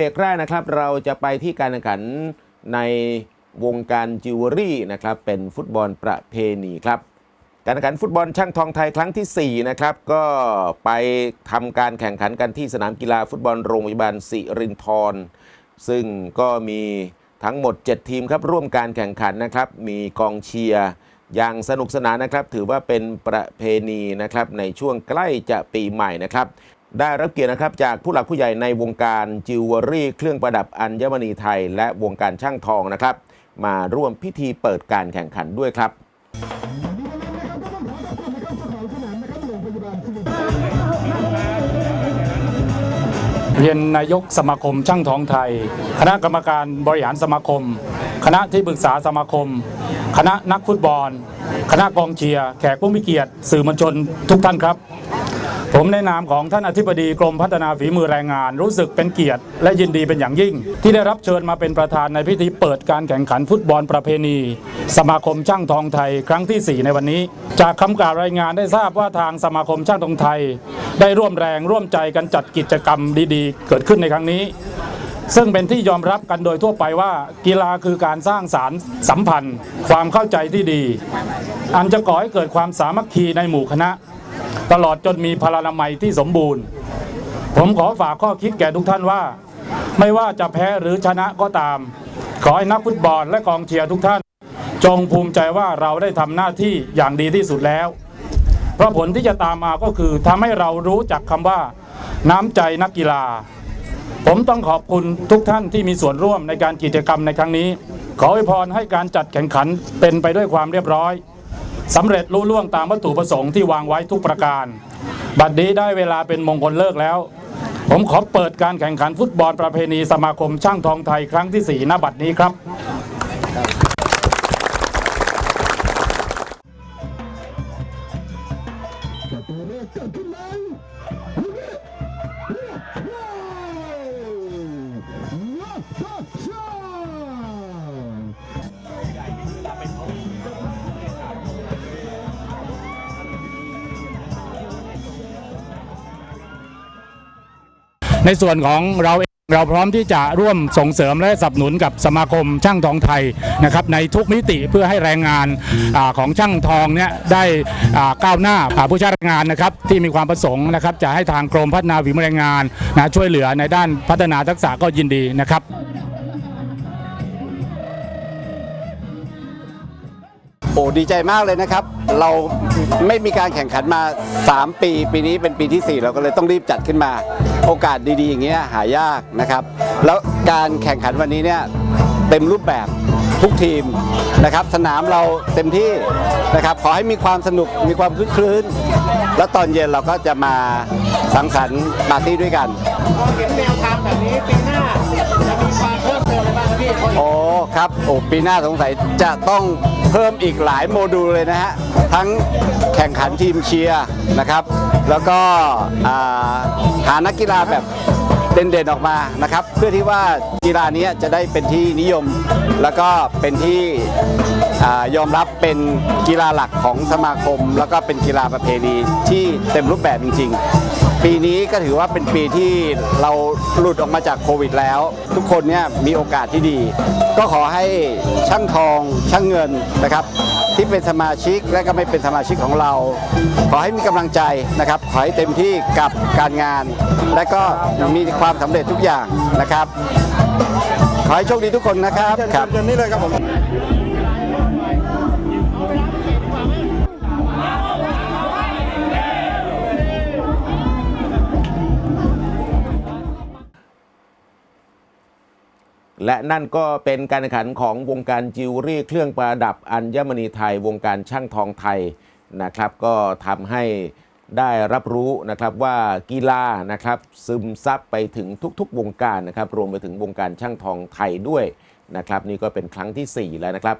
เบรกแรกนะครับ เราจะไปที่การแข่งขันในวงการจิวเวลรี่นะครับ เป็นฟุตบอลประเพณีครับ การแข่งขันฟุตบอลช่างทองไทยครั้งทีสี่4 นะครับ ก็ไปทำการแข่งขันกันที่สนามกีฬาฟุตบอลโรงพยาบาลสิรินทรซึ่งก็มีทั้งหมด 7 ทีมครับร่วมการแข่งขันนะครับ มีกองเชียร์อย่างสนุกสนานนะครับ ถือว่าเป็นประเพณีนะครับในช่วงใกล้จะปีใหม่นะครับ ได้รับเกียรตินะครับจากผู้หลักผู้ใหญ่ในวงการจิวเวลรี่ เครื่องประดับอัญมณีไทย และวงการช่างทองนะครับ มาร่วมพิธีเปิดการแข่งขันด้วยครับเรียนนายกสมาคมช่างทองไทย คณะกรรมการบริหารสมาคม คณะที่ปรึกษาสมาคม คณะนักฟุตบอล คณะกองเชียร์แขกผู้มีเกียรติสื่อมวลชนทุกท่านครับ ผมในนามของท่านอธิบดีกรมพัฒนาฝีมือแรงงาน รู้สึกเป็นเกียรติ และยินดีเป็นอย่างยิ่ง ที่ได้รับเชิญมาเป็นประธานในพิธีเปิดการแข่งขันฟุตบอลประเพณี สมาคมช่างทองไทยครั้งที่ 4 ในวันนี้ จากคำกล่าวรายงานได้ทราบว่าทางสมาคมช่างทองไทย ได้ร่วมแรงร่วมใจกันจัดกิจกรรมดีๆ เกิดขึ้นในครั้งนี้ ซึ่งเป็นที่ยอมรับกันโดยทั่วไปว่ากีฬาคือการสร้างสารสัมพันธ์ ความเข้าใจที่ดี อันจะก่อให้เกิดความสามัคคีในหมู่คณะ ตลอดจนมีพลานามัยที่สมบูรณ์ ผมขอฝากข้อคิดแก่ทุกท่านว่า ไม่ว่าจะแพ้หรือชนะก็ตาม ขอให้นักฟุตบอลและกองเชียร์ทุกท่าน จงภูมิใจว่าเราได้ทำหน้าที่อย่างดีที่สุดแล้ว เพราะผลที่จะตามมาก็คือทำให้เรารู้จักคำว่า น้ำใจนักกีฬา ผมต้องขอบคุณทุกท่านที่มีส่วนร่วมในการกิจกรรมในครั้งนี้ ขออวยพรให้การจัดแข่งขันเป็นไปด้วยความเรียบร้อย สำเร็จรุล่วงตามวัตถุประสงค์ที่วางไว้ทุกประการ บัดนี้ได้เวลาเป็นมงคลเลิกแล้ว ผมขอเปิดการแข่งขันฟุตบอลประเพณีสมาคมช่างทองไทยครั้งที่ 4 ณ บัดนี้ครับจะตัวเลขเกิดขึ้นไหม ในส่วนของเราเองเราพร้อมที่จะร่วมส่งเสริมและสนับสนุนกับสมาคมช่างทองไทยนะครับในทุกมิติเพื่อให้แรงงานอาของช่างทองเนี่ยได้อ่าก้าวหน้าอ่าผู้ใช้แรงงานนะครับที่มีความประสงค์นะครับจะให้ทางกรมพัฒนาฝีมือแรงงานนะช่วยเหลือในด้านพัฒนาทักษะก็ยินดีนะครับ โอ้ดีใจมากเลยนะครับ เราไม่มีการแข่งขันมา 3 ปี ปีนี้เป็นปีที่ 4 เราก็เลยต้องรีบจัดขึ้นมา โอกาสดีๆอย่างเงี้ยหายากนะครับ แล้วการแข่งขันวันนี้เนี่ยเต็มรูปแบบทุกทีมนะครับ สนามเราเต็มที่นะครับ ขอให้มีความสนุกมีความคลึกคลื้นแล้วตอนเย็นเราก็จะมาสังสรรค์ปาร์ตี้ด้วยกัน เห็นแนวทางแบบนี้ปีหน้าจะมีความเพิ่มเติมอะไรบ้างครับพี่พอเห็นโอ้ ครับ โอ้ปีหน้าสงสัยจะต้องเพิ่มอีกหลายโมดูลเลยนะฮะ ทั้งแข่งขันทีมเชียร์นะครับ แล้วก็หานักกีฬาแบบเด่นๆออกมานะครับ เพื่อที่ว่ากีฬานี้จะได้เป็นที่นิยม แล้วก็เป็นที่อยอมรับเป็นกีฬาหลักของสมาคม แล้วก็เป็นกีฬาประเพณีที่เต็มรูปแบบจริง ๆ ปีนี้ก็ถือว่าเป็นปีที่เราหลุดออกมาจากโควิดแล้ว ทุกคนเนี่ยมีโอกาสที่ดี ก็ขอให้ช่างทองช่างเงินนะครับ ที่เป็นสมาชิกและก็ไม่เป็นสมาชิกของเรา ขอให้มีกำลังใจนะครับขอให้เต็มที่กับการงาน และก็มีความสำเร็จทุกอย่างนะครับ ขอให้โชคดีทุกคนนะครับครับ เชิญนี่เลยครับผม และนั่นก็เป็นการแข่งขันของวงการจิวเวลรี่เครื่องประดับอัญมณีไทย วงการช่างทองไทยนะครับ ก็ทำให้ได้รับรู้นะครับว่ากีฬานะครับซึมซับไปถึงทุกๆ วงการนะครับรวมไปถึงวงการช่างทองไทยด้วยนะครับนี่ก็เป็นครั้งทีสี่4 แล้วนะครับ